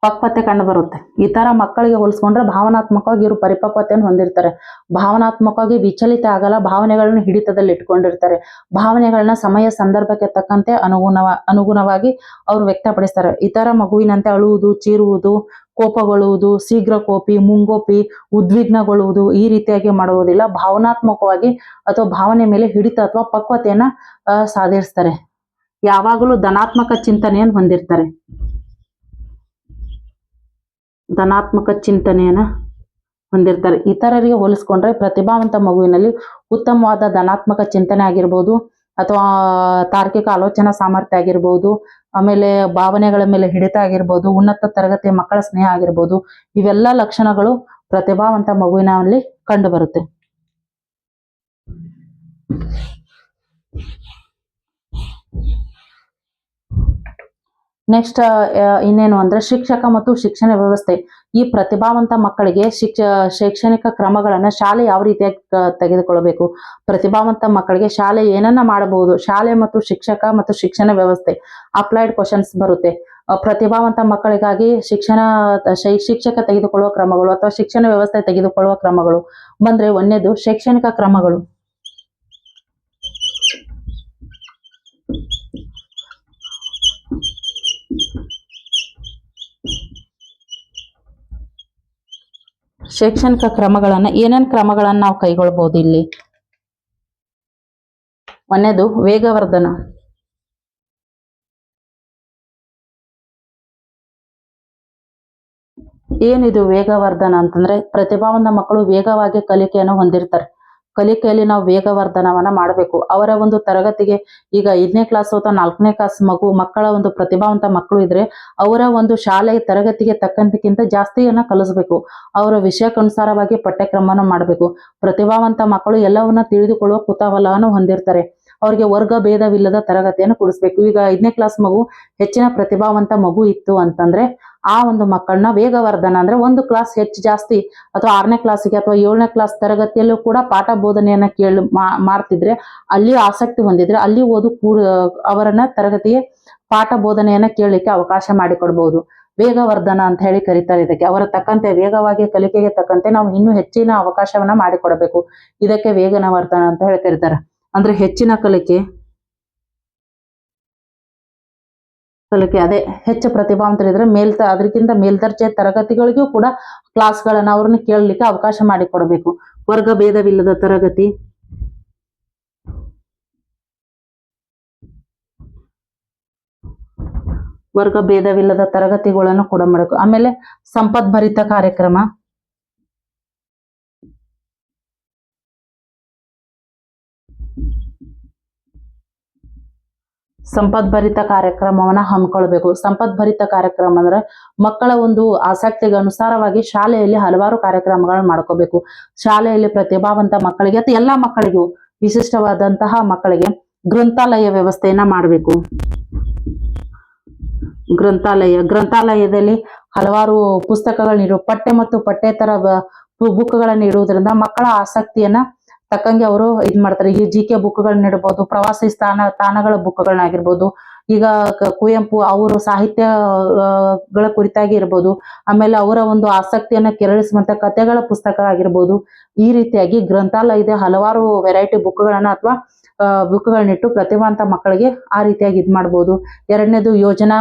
ಪಕ್ವತೆ ಕಂಡು ಬರುತ್ತೆ. ಇತರ ಮಕ್ಕಳಿಗೆ ಹೋಲಿಸ್ಕೊಂಡ್ರೆ ಭಾವನಾತ್ಮಕವಾಗಿ ಇವರು ಪರಿಪಕ್ವತೆಯನ್ನು ಹೊಂದಿರ್ತಾರೆ. ಭಾವನಾತ್ಮಕವಾಗಿ ವಿಚಲಿತ ಆಗಲ್ಲ, ಭಾವನೆಗಳನ್ನ ಹಿಡಿತದಲ್ಲಿ ಇಟ್ಕೊಂಡಿರ್ತಾರೆ. ಭಾವನೆಗಳನ್ನ ಸಮಯ ಸಂದರ್ಭಕ್ಕೆ ತಕ್ಕಂತೆ ಅನುಗುಣವ, ಅನುಗುಣವಾಗಿ ಅವರು ವ್ಯಕ್ತಪಡಿಸ್ತಾರೆ. ಇತರ ಮಗುವಿನಂತೆ ಅಳುವುದು, ಚೀರುವುದು, ಕೋಪಗೊಳ್ಳುವುದು, ಶೀಘ್ರ ಕೋಪಿ, ಮುಂಗೋಪಿ, ಉದ್ವಿಗ್ನಗೊಳ್ಳುವುದು ಈ ರೀತಿಯಾಗಿ ಮಾಡುವುದಿಲ್ಲ. ಭಾವನಾತ್ಮಕವಾಗಿ ಅಥವಾ ಭಾವನೆ ಮೇಲೆ ಹಿಡಿತ ಅಥವಾ ಪಕ್ವತೆಯನ್ನ ಸಾಧಿಸ್ತಾರೆ. ಯಾವಾಗಲೂ ಧನಾತ್ಮಕ ಚಿಂತನೆಯನ್ನು ಹೊಂದಿರ್ತಾರೆ. ಧನಾತ್ಮಕ ಚಿಂತನೆಯನ್ನ ಹೊಂದಿರ್ತಾರೆ. ಇತರರಿಗೆ ಹೋಲಿಸ್ಕೊಂಡ್ರೆ ಪ್ರತಿಭಾವಂತ ಮಗುವಿನಲ್ಲಿ ಉತ್ತಮವಾದ ಧನಾತ್ಮಕ ಚಿಂತನೆ ಆಗಿರ್ಬೋದು, ಅಥವಾ ತಾರ್ಕಿಕ ಆಲೋಚನಾ ಸಾಮರ್ಥ್ಯ ಆಗಿರ್ಬೋದು, ಆಮೇಲೆ ಭಾವನೆಗಳ ಮೇಲೆ ಹಿಡಿತ ಆಗಿರ್ಬೋದು, ಉನ್ನತ ತರಗತಿಯ ಮಕ್ಕಳ ಸ್ನೇಹ ಆಗಿರ್ಬೋದು, ಇವೆಲ್ಲ ಲಕ್ಷಣಗಳು ಪ್ರತಿಭಾವಂತ ಮಗುವಿನಲ್ಲಿ ಕಂಡು ಬರುತ್ತೆ ನೆಕ್ಸ್ಟ್ ಇನ್ನೇನು ಅಂದ್ರೆ ಶಿಕ್ಷಕ ಮತ್ತು ಶಿಕ್ಷಣ ವ್ಯವಸ್ಥೆ. ಈ ಪ್ರತಿಭಾವಂತ ಮಕ್ಕಳಿಗೆ ಶಿಕ್ಷ, ಶೈಕ್ಷಣಿಕ ಕ್ರಮಗಳನ್ನ ಶಾಲೆ ಯಾವ ರೀತಿಯಾಗಿ ತೆಗೆದುಕೊಳ್ಳಬೇಕು? ಪ್ರತಿಭಾವಂತ ಮಕ್ಕಳಿಗೆ ಶಾಲೆ ಏನನ್ನ ಮಾಡಬಹುದು? ಶಾಲೆ ಮತ್ತು ಶಿಕ್ಷಕ ಮತ್ತು ಶಿಕ್ಷಣ ವ್ಯವಸ್ಥೆ. ಅಪ್ಲೈಡ್ ಕ್ವಶನ್ಸ್ ಬರುತ್ತೆ. ಪ್ರತಿಭಾವಂತ ಮಕ್ಕಳಿಗಾಗಿ ಶಿಕ್ಷಣ ಶಿಕ್ಷಕ ತೆಗೆದುಕೊಳ್ಳುವ ಕ್ರಮಗಳು ಅಥವಾ ಶಿಕ್ಷಣ ವ್ಯವಸ್ಥೆ ತೆಗೆದುಕೊಳ್ಳುವ ಕ್ರಮಗಳು. ಬಂದ್ರೆ ಒಂದೇದು ಶೈಕ್ಷಣಿಕ ಕ್ರಮಗಳು. ಶೈಕ್ಷಣಿಕ ಕ್ರಮಗಳನ್ನ, ಏನೇನು ಕ್ರಮಗಳನ್ನ ನಾವು ಕೈಗೊಳ್ಳಬಹುದು ಇಲ್ಲಿ? ಒಂದೇದು ವೇಗವರ್ಧನ. ಏನಿದು ವೇಗವರ್ಧನ ಅಂತಂದ್ರೆ, ಪ್ರತಿಭಾವಂತ ಮಕ್ಕಳು ವೇಗವಾಗಿ ಕಲಿಕೆಯನ್ನು ಹೊಂದಿರ್ತಾರೆ. ಕಲಿಕೆಯಲ್ಲಿ ನಾವು ವೇಗವರ್ಧನವನ್ನ ಮಾಡಬೇಕು. ಅವರ ಒಂದು ತರಗತಿಗೆ ಈಗ ಐದನೇ ಕ್ಲಾಸ್ ಅಥವಾ ನಾಲ್ಕನೇ ಕ್ಲಾಸ್ ಮಗು, ಮಕ್ಕಳ ಒಂದು ಪ್ರತಿಭಾವಂತ ಮಕ್ಕಳು ಇದ್ರೆ ಅವರ ಒಂದು ಶಾಲೆ ತರಗತಿಗೆ ತಕ್ಕಂತಕ್ಕಿಂತ ಜಾಸ್ತಿಯನ್ನ ಕಲಿಸಬೇಕು. ಅವರ ವಿಷಯಕ್ಕನುಸಾರವಾಗಿ ಪಠ್ಯಕ್ರಮವನ್ನು ಮಾಡಬೇಕು. ಪ್ರತಿಭಾವಂತ ಮಕ್ಕಳು ಎಲ್ಲವನ್ನ ತಿಳಿದುಕೊಳ್ಳುವ ಕುತೂಹಲವನ್ನು ಹೊಂದಿರ್ತಾರೆ. ಅವರಿಗೆ ವರ್ಗ ಭೇದವಿಲ್ಲದ ತರಗತಿಯನ್ನು ಕೊಡಿಸ್ಬೇಕು. ಈಗ ಐದನೇ ಕ್ಲಾಸ್ ಮಗು ಹೆಚ್ಚಿನ ಪ್ರತಿಭಾವಂತ ಮಗು ಇತ್ತು ಅಂತಂದ್ರೆ ಆ ಒಂದು ಮಕ್ಕಳನ್ನ ವೇಗವರ್ಧನ ಅಂದ್ರೆ ಒಂದು ಕ್ಲಾಸ್ ಹೆಚ್ಚು ಜಾಸ್ತಿ ಅಥವಾ ಆರನೇ ಕ್ಲಾಸಿಗೆ ಅಥವಾ ಏಳನೇ ಕ್ಲಾಸ್ ತರಗತಿಯಲ್ಲೂ ಕೂಡ ಪಾಠ ಬೋಧನೆಯನ್ನ ಕೇಳಿ ಮಾಡ್ತಿದ್ರೆ ಅಲ್ಲಿ ಆಸಕ್ತಿ ಹೊಂದಿದ್ರೆ ಅಲ್ಲಿ ಓದು ಕೂಡ, ಅವರನ್ನ ತರಗತಿಗೆ ಪಾಠ ಬೋಧನೆಯನ್ನ ಕೇಳಲಿಕ್ಕೆ ಅವಕಾಶ ಮಾಡಿಕೊಡ್ಬಹುದು ವೇಗವರ್ಧನ ಅಂತ ಹೇಳಿ ಕರೀತಾರೆ ಇದಕ್ಕೆ. ಅವರ ತಕ್ಕಂತೆ ವೇಗವಾಗಿ ಕಲಿಕೆಗೆ ತಕ್ಕಂತೆ ನಾವು ಇನ್ನೂ ಹೆಚ್ಚಿನ ಅವಕಾಶವನ್ನ ಮಾಡಿಕೊಡಬೇಕು. ಇದಕ್ಕೆ ವೇಗನ ವರ್ಧನ ಅಂತ ಹೇಳಿ ಕರೀತಾರೆ. ಅಂದ್ರೆ ಹೆಚ್ಚಿನ ಕಲಿಕೆ. ಕಲಿಕೆ ಅದೇ ಹೆಚ್ಚು ಪ್ರತಿಭಾವಂತರಿದ್ರೆ ಮೇಲ್ತ ಅದಕ್ಕಿಂತ ಮೇಲ್ದರ್ಜೆ ತರಗತಿಗಳಿಗೂ ಕೂಡ ಕ್ಲಾಸ್ಗಳನ್ನು ಅವ್ರನ್ನ ಕೇಳಲಿಕ್ಕೆ ಅವಕಾಶ ಮಾಡಿಕೊಡಬೇಕು ವರ್ಗ ಭೇದವಿಲ್ಲದ ತರಗತಿ. ವರ್ಗ ಭೇದವಿಲ್ಲದ ತರಗತಿಗಳನ್ನು ಕೂಡ ಮಾಡಬೇಕು ಆಮೇಲೆ ಸಂಪದ್ಭರಿತ ಕಾರ್ಯಕ್ರಮ. ಸಂಪದ್ಭರಿತ ಕಾರ್ಯಕ್ರಮವನ್ನ ಹಮ್ಮಿಕೊಳ್ಬೇಕು. ಸಂಪದ್ಭರಿತ ಕಾರ್ಯಕ್ರಮ ಅಂದ್ರೆ ಮಕ್ಕಳ ಒಂದು ಆಸಕ್ತಿಗೆ ಅನುಸಾರವಾಗಿ ಶಾಲೆಯಲ್ಲಿ ಹಲವಾರು ಕಾರ್ಯಕ್ರಮಗಳನ್ನ ಮಾಡ್ಕೋಬೇಕು. ಶಾಲೆಯಲ್ಲಿ ಪ್ರತಿಭಾವಂತ ಮಕ್ಕಳಿಗೆ ಅಥವಾ ಎಲ್ಲ ಮಕ್ಕಳಿಗೂ ವಿಶಿಷ್ಟವಾದಂತಹ ಮಕ್ಕಳಿಗೆ ಗ್ರಂಥಾಲಯ ವ್ಯವಸ್ಥೆಯನ್ನ ಮಾಡಬೇಕು. ಗ್ರಂಥಾಲಯ, ಗ್ರಂಥಾಲಯದಲ್ಲಿ ಹಲವಾರು ಪುಸ್ತಕಗಳನ್ನ ಇಡು ಪಠ್ಯ ಮತ್ತು ಪಠ್ಯೇತರ ಬುಕ್ಗಳನ್ನ ಇಡುವುದರಿಂದ ಮಕ್ಕಳ ಆಸಕ್ತಿಯನ್ನ ತಕ್ಕಂಗೆ ಅವರು ಇದ್ ಮಾಡ್ತಾರೆ. ಈ ಜಿ ಕೆ ಬುಕ್ಗಳನ್ನ ಇಡಬಹುದು ಪ್ರವಾಸಿ ಸ್ಥಾನ ತಾಣಗಳ ಬುಕ್ಗಳನ್ನಾಗಿರ್ಬೋದು ಈಗ ಕುವೆಂಪು ಅವರು ಸಾಹಿತ್ಯ ಆ, ಗಳ ಕುರಿತಾಗಿ ಇರ್ಬೋದು. ಆಮೇಲೆ ಅವರ ಒಂದು ಆಸಕ್ತಿಯನ್ನ ಕೆರಳಿಸುವಂತ ಕಥೆಗಳ ಪುಸ್ತಕ ಆಗಿರ್ಬೋದು ಈ ರೀತಿಯಾಗಿ ಗ್ರಂಥಾಲಯದ ಹಲವಾರು ವೆರೈಟಿ ಬುಕ್ಗಳನ್ನ ಅಥವಾ ಬುಕ್ಗಳನ್ನಿಟ್ಟು ಪ್ರತಿಭಾಂತ ಮಕ್ಕಳಿಗೆ ಆ ರೀತಿಯಾಗಿ ಇದ್ ಮಾಡ್ಬೋದು. ಎರಡನೇದು ಯೋಜನಾ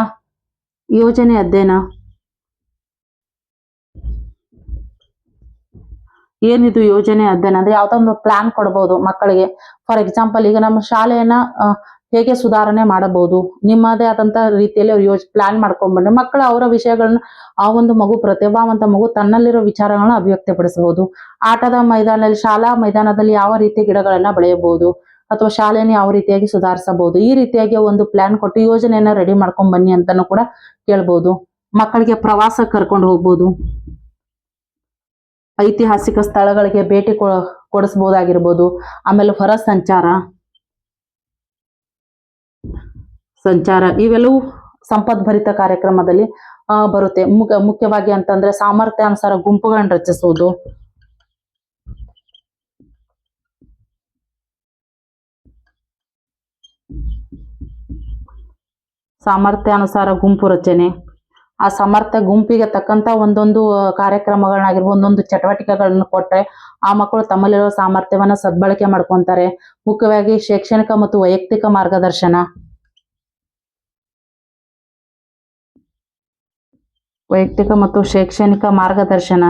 ಯೋಜನೆ ಅಧ್ಯಯನ. ಏನಿದು ಯೋಜನೆ ಅಧ್ಯಯನ ಅಂದ್ರೆ ಯಾವ್ದೋ ಒಂದು ಪ್ಲಾನ್ ಕೊಡಬಹುದು ಮಕ್ಕಳಿಗೆ. ಫಾರ್ ಎಕ್ಸಾಂಪಲ್ ಈಗ ನಮ್ಮ ಶಾಲೆಯನ್ನ ಹೇಗೆ ಸುಧಾರಣೆ ಮಾಡಬಹುದು? ನಿಮ್ಮದೇ ಆದಂತ ರೀತಿಯಲ್ಲಿ ಅವ್ರು ಯೋಜ್ ಪ್ಲಾನ್ ಮಾಡ್ಕೊಂಡ್ಬಂದ್ರೆ ಮಕ್ಕಳು ಅವರ ವಿಷಯಗಳನ್ನ, ಆ ಒಂದು ಮಗು ಪ್ರತಿಭಾವಂತ ಮಗು ತನ್ನಲ್ಲಿರೋ ವಿಚಾರಗಳನ್ನ ಅಭಿವ್ಯಕ್ತಪಡಿಸಬಹುದು. ಆಟದ ಮೈದಾನದಲ್ಲಿ, ಶಾಲಾ ಮೈದಾನದಲ್ಲಿ ಯಾವ ರೀತಿ ಗಿಡಗಳನ್ನ ಬೆಳೆಯಬಹುದು? ಅಥವಾ ಶಾಲೆಯನ್ನು ಯಾವ ರೀತಿಯಾಗಿ ಸುಧಾರಿಸಬಹುದು? ಈ ರೀತಿಯಾಗಿ ಒಂದು ಪ್ಲಾನ್ ಕೊಟ್ಟು ಯೋಜನೆಯನ್ನ ರೆಡಿ ಮಾಡ್ಕೊಂಡ್ ಬನ್ನಿ ಅಂತಾನು ಕೂಡ ಕೇಳ್ಬಹುದು ಮಕ್ಕಳಿಗೆ ಪ್ರವಾಸ ಕರ್ಕೊಂಡು ಹೋಗ್ಬೋದು. ಐತಿಹಾಸಿಕ ಸ್ಥಳಗಳಿಗೆ ಭೇಟಿ ಕೊಡಿಸ್ಬೋದಾಗಿರ್ಬೋದು ಆಮೇಲೆ ಹೊರ ಸಂಚಾರ. ಸಂಚಾರ, ಇವೆಲ್ಲವೂ ಸಂಪದ್ಭರಿತ ಕಾರ್ಯಕ್ರಮದಲ್ಲಿ ಬರುತ್ತೆ. ಮುಖ್ಯ ಮುಖ್ಯವಾಗಿ ಅಂತಂದ್ರೆ ಸಾಮರ್ಥ್ಯ ಅನುಸಾರ ಗುಂಪುಗಳನ್ನ ರಚಿಸುವುದು. ಸಾಮರ್ಥ್ಯಾನುಸಾರ ಗುಂಪು ರಚನೆ. ಆ ಸಮರ್ಥ ಗುಂಪಿಗೆ ತಕ್ಕಂತ ಒಂದೊಂದು ಕಾರ್ಯಕ್ರಮಗಳನ್ನಾಗಿರ್ಬೋದು, ಒಂದೊಂದು ಚಟುವಟಿಕೆಗಳನ್ನು ಕೊಟ್ರೆ ಆ ಮಕ್ಕಳು ತಮ್ಮಲ್ಲಿರೋ ಸಾಮರ್ಥ್ಯವನ್ನ ಸದ್ಬಳಕೆ ಮಾಡ್ಕೊಂತಾರೆ. ಮುಖ್ಯವಾಗಿ ಶೈಕ್ಷಣಿಕ ಮತ್ತು ವೈಯಕ್ತಿಕ ಮಾರ್ಗದರ್ಶನ. ವೈಯಕ್ತಿಕ ಮತ್ತು ಶೈಕ್ಷಣಿಕ ಮಾರ್ಗದರ್ಶನ.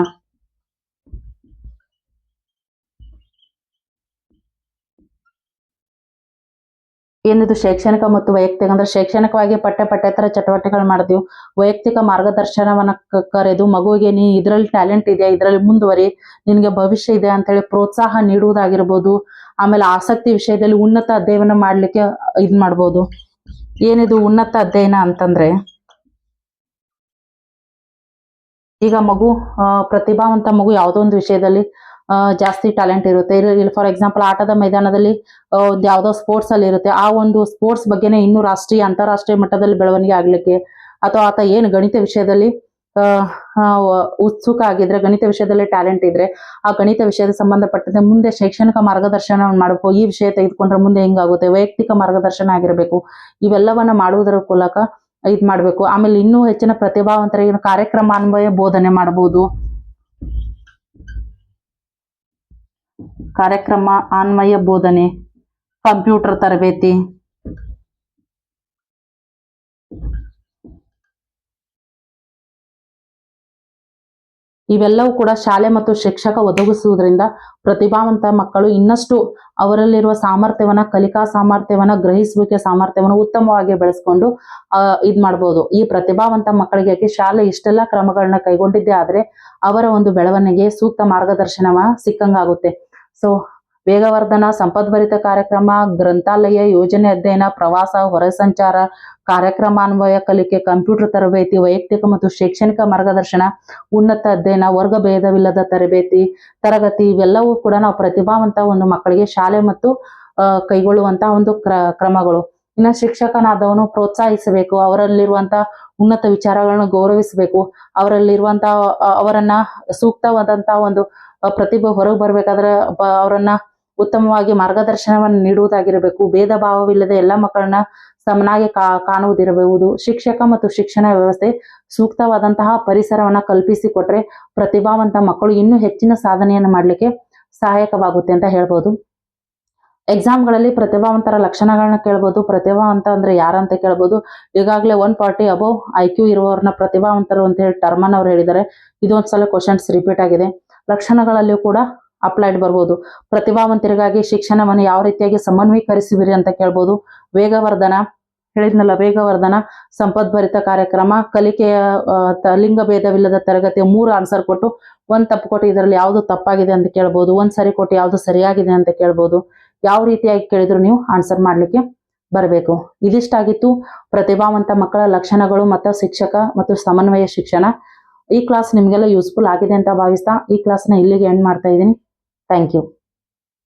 ಏನಿದು ಶೈಕ್ಷಣಿಕ ಮತ್ತು ವೈಯಕ್ತಿಕ? ಅಂದ್ರೆ ಶೈಕ್ಷಣಿಕವಾಗಿ ಪಠ್ಯ ಪಠ್ಯೇತರ ಚಟುವಟಿಕೆಗಳು ಮಾಡ್ತೀವಿ. ವೈಯಕ್ತಿಕ ಮಾರ್ಗದರ್ಶನವನ್ನ ಕರೆದು ಮಗುವಿಗೆ ನೀ ಇದ್ರಲ್ಲಿ ಟ್ಯಾಲೆಂಟ್ ಇದೆ ಇದ್ರಲ್ಲಿ ಮುಂದುವರಿ. ನಿನಗೆ ಭವಿಷ್ಯ ಇದೆ ಅಂತ ಹೇಳಿ ಪ್ರೋತ್ಸಾಹ ನೀಡುವುದಾಗಿರ್ಬೋದು. ಆಮೇಲೆ ಆಸಕ್ತಿ ವಿಷಯದಲ್ಲಿ ಉನ್ನತ ಅಧ್ಯಯನ ಮಾಡ್ಲಿಕ್ಕೆ ಇದ್ ಮಾಡ್ಬೋದು. ಏನಿದು ಉನ್ನತ ಅಧ್ಯಯನ ಅಂತಂದ್ರೆ, ಈಗ ಮಗು ಪ್ರತಿಭಾವಂತ ಮಗು ಯಾವುದೋ ಒಂದು ವಿಷಯದಲ್ಲಿ ಜಾಸ್ತಿ ಟ್ಯಾಲೆಂಟ್ ಇರುತ್ತೆ. ಇಲ್ಲಿ ಫಾರ್ ಎಕ್ಸಾಂಪಲ್ ಆಟದ ಮೈದಾನದಲ್ಲಿ ಒಂದು ಯಾವ್ದೋ ಸ್ಪೋರ್ಟ್ಸ್ ಅಲ್ಲಿ ಇರುತ್ತೆ. ಆ ಒಂದು ಸ್ಪೋರ್ಟ್ಸ್ ಬಗ್ಗೆನೇ ಇನ್ನೂ ರಾಷ್ಟ್ರೀಯ, ಅಂತಾರಾಷ್ಟ್ರೀಯ ಮಟ್ಟದಲ್ಲಿ ಬೆಳವಣಿಗೆ ಆಗ್ಲಿಕ್ಕೆ ಅಥವಾ ಆತ ಏನು ಗಣಿತ ವಿಷಯದಲ್ಲಿ ಉತ್ಸುಕ ಆಗಿದ್ರೆ, ಗಣಿತ ವಿಷಯದಲ್ಲಿ ಟ್ಯಾಲೆಂಟ್ ಇದ್ರೆ, ಆ ಗಣಿತ ವಿಷಯದ ಸಂಬಂಧಪಟ್ಟಂತೆ ಮುಂದೆ ಶೈಕ್ಷಣಿಕ ಮಾರ್ಗದರ್ಶನ ಮಾಡಬೇಕು. ಈ ವಿಷಯ ತೆಗೆದುಕೊಂಡ್ರೆ ಮುಂದೆ ಹೆಂಗಾಗುತ್ತೆ? ವೈಯಕ್ತಿಕ ಮಾರ್ಗದರ್ಶನ ಆಗಿರಬೇಕು. ಇವೆಲ್ಲವನ್ನ ಮಾಡುವುದರ ಮೂಲಕ ಇದ್ ಮಾಡಬೇಕು. ಆಮೇಲೆ ಇನ್ನೂ ಹೆಚ್ಚಿನ ಪ್ರತಿಭಾವಂತರಿಗೆ ಕಾರ್ಯಕ್ರಮ ಅನ್ವಯ ಬೋಧನೆ ಮಾಡಬಹುದು ಕಾರ್ಯಕ್ರಮ ಅನ್ವಯ ಬೋಧನೆ, ಕಂಪ್ಯೂಟರ್ ತರಬೇತಿ. ಇವೆಲ್ಲವೂ ಕೂಡ ಶಾಲೆ ಮತ್ತು ಶಿಕ್ಷಕ ಒದಗಿಸುವುದರಿಂದ ಪ್ರತಿಭಾವಂತ ಮಕ್ಕಳು ಇನ್ನಷ್ಟು ಅವರಲ್ಲಿರುವ ಸಾಮರ್ಥ್ಯವನ್ನ, ಕಲಿಕಾ ಸಾಮರ್ಥ್ಯವನ್ನ, ಗ್ರಹಿಸುವಿಕೆ ಸಾಮರ್ಥ್ಯವನ್ನು ಉತ್ತಮವಾಗಿ ಬೆಳೆಸ್ಕೊಂಡು ಇದ್ ಮಾಡ್ಬೋದು. ಈ ಪ್ರತಿಭಾವಂತ ಮಕ್ಕಳಿಗೆ ಶಾಲೆ ಇಷ್ಟೆಲ್ಲ ಕ್ರಮಗಳನ್ನ ಕೈಗೊಂಡಿದ್ದೇ ಆದರೆ ಅವರ ಒಂದು ಬೆಳವಣಿಗೆ ಸೂಕ್ತ ಮಾರ್ಗದರ್ಶನವ ಸಿಕ್ಕಂಗಾಗುತ್ತೆ. ಸೊ ವೇಗವರ್ಧನ ಸಂಪದ್ಭರಿತ ಕಾರ್ಯಕ್ರಮ, ಗ್ರಂಥಾಲಯ ಯೋಜನೆ ಅಧ್ಯಯನ, ಪ್ರವಾಸ ಹೊರಸಂಚಾರ ಕಾರ್ಯಕ್ರಮ ಅನ್ವಯ ಕಲಿಕೆ, ಕಂಪ್ಯೂಟರ್ ತರಬೇತಿ, ವೈಯಕ್ತಿಕ ಮತ್ತು ಶೈಕ್ಷಣಿಕ ಮಾರ್ಗದರ್ಶನ, ಉನ್ನತ ಅಧ್ಯಯನ, ವರ್ಗ ಭೇದವಿಲ್ಲದ ತರಬೇತಿ, ತರಗತಿ, ಇವೆಲ್ಲವೂ ಕೂಡ ನಾವು ಪ್ರತಿಭಾವಂತ ಒಂದು ಮಕ್ಕಳಿಗೆ ಶಾಲೆ ಮತ್ತು ಕೈಗೊಳ್ಳುವಂತಹ ಕೈಗೊಳ್ಳುವಂತ ಒಂದು ಕ್ರ, ಕ್ರಮಗಳು. ಇನ್ನು ಶಿಕ್ಷಕನಾದವನು ಪ್ರೋತ್ಸಾಹಿಸಬೇಕು, ಅವರಲ್ಲಿರುವಂತ ಉನ್ನತ ವಿಚಾರಗಳನ್ನು ಗೌರವಿಸಬೇಕು ಅವರಲ್ಲಿರುವಂತಹ ಅವರನ್ನ ಸೂಕ್ತವಾದಂತಹ ಒಂದು ಪ್ರತಿಭೆ ಹೊರಗೆ ಬರಬೇಕಾದ್ರೆ ಅವರನ್ನ ಉತ್ತಮವಾಗಿ ಮಾರ್ಗದರ್ಶನವನ್ನು ನೀಡುವುದಾಗಿರಬೇಕು. ಭೇದ ಭಾವವಿಲ್ಲದೆ ಎಲ್ಲ ಮಕ್ಕಳನ್ನ ಸಮನಾಗಿ ಕಾ, ಕಾಣುವುದಿರಬಹುದು. ಶಿಕ್ಷಕ ಮತ್ತು ಶಿಕ್ಷಣ ವ್ಯವಸ್ಥೆ ಸೂಕ್ತವಾದಂತಹ ಪರಿಸರವನ್ನ ಕಲ್ಪಿಸಿಕೊಟ್ರೆ ಪ್ರತಿಭಾವಂತ ಮಕ್ಕಳು ಇನ್ನೂ ಹೆಚ್ಚಿನ ಸಾಧನೆಯನ್ನು ಮಾಡಲಿಕ್ಕೆ ಸಹಾಯಕವಾಗುತ್ತೆ ಅಂತ ಹೇಳ್ಬೋದು. ಎಕ್ಸಾಮ್ಗಳಲ್ಲಿ ಪ್ರತಿಭಾವಂತರ ಲಕ್ಷಣಗಳನ್ನ ಕೇಳ್ಬೋದು. ಪ್ರತಿಭಾವಂತ ಅಂದ್ರೆ ಯಾರಂತ ಕೇಳ್ಬೋದು. ಈಗಾಗಲೇ one forty above I Q ಇರುವವ್ರನ್ನ ಪ್ರತಿಭಾವಂತರು ಅಂತ ಹೇಳಿ ಟರ್ಮನ್ ಅವ್ರು ಹೇಳಿದ್ದಾರೆ. ಇದೊಂದ್ಸಲ ಕ್ವಶನ್ಸ್ ರಿಪೀಟ್ ಆಗಿದೆ. ಲಕ್ಷಣಗಳಲ್ಲಿಯೂ ಕೂಡ ಅಪ್ಲೈಡ್ ಬರ್ಬೋದು. ಪ್ರತಿಭಾವಂತರಿಗಾಗಿ ಶಿಕ್ಷಣವನ್ನು ಯಾವ ರೀತಿಯಾಗಿ ಸಮನ್ವೀಕರಿಸುವಿರಿ ಅಂತ ಕೇಳ್ಬೋದು. ವೇಗವರ್ಧನ ಹೇಳಿದ್ನಲ್ಲ ವೇಗವರ್ಧನ ಸಂಪದ್ಭರಿತ ಕಾರ್ಯಕ್ರಮ ಕಲಿಕೆಯ ಆ, ತ- ಲಿಂಗ ಭೇದವಿಲ್ಲದ ತರಗತಿ ಮೂರು ಆನ್ಸರ್ ಕೊಟ್ಟು ಒಂದು ತಪ್ಪು ಕೊಟ್ಟು ಇದರಲ್ಲಿ ಯಾವುದು ತಪ್ಪಾಗಿದೆ ಅಂತ ಕೇಳ್ಬೋದು. ಒಂದು ಸರಿ ಕೊಟ್ಟು ಯಾವುದು ಸರಿಯಾಗಿದೆ ಅಂತ ಕೇಳ್ಬೋದು. ಯಾವ ರೀತಿಯಾಗಿ ಕೇಳಿದ್ರು ನೀವು ಆನ್ಸರ್ ಮಾಡ್ಲಿಕ್ಕೆ ಬರಬೇಕು. ಇದಿಷ್ಟಾಗಿತ್ತು. ಪ್ರತಿಭಾವಂತ ಮಕ್ಕಳ ಲಕ್ಷಣಗಳು ಮತ್ತು ಶಿಕ್ಷಕ ಮತ್ತು ಸಮನ್ವಯ ಶಿಕ್ಷಣ. ಈ ಕ್ಲಾಸ್ ನಿಮಗೆಲ್ಲ ಯೂಸ್ಫುಲ್ ಆಗಿದೆ ಅಂತ ಭಾವಿಸ್ತಾ ಈ ಕ್ಲಾಸ್ನ ಇಲ್ಲಿಗೆ ಎಂಡ್ ಮಾಡ್ತಾ ಇದ್ದೀನಿ. Thank you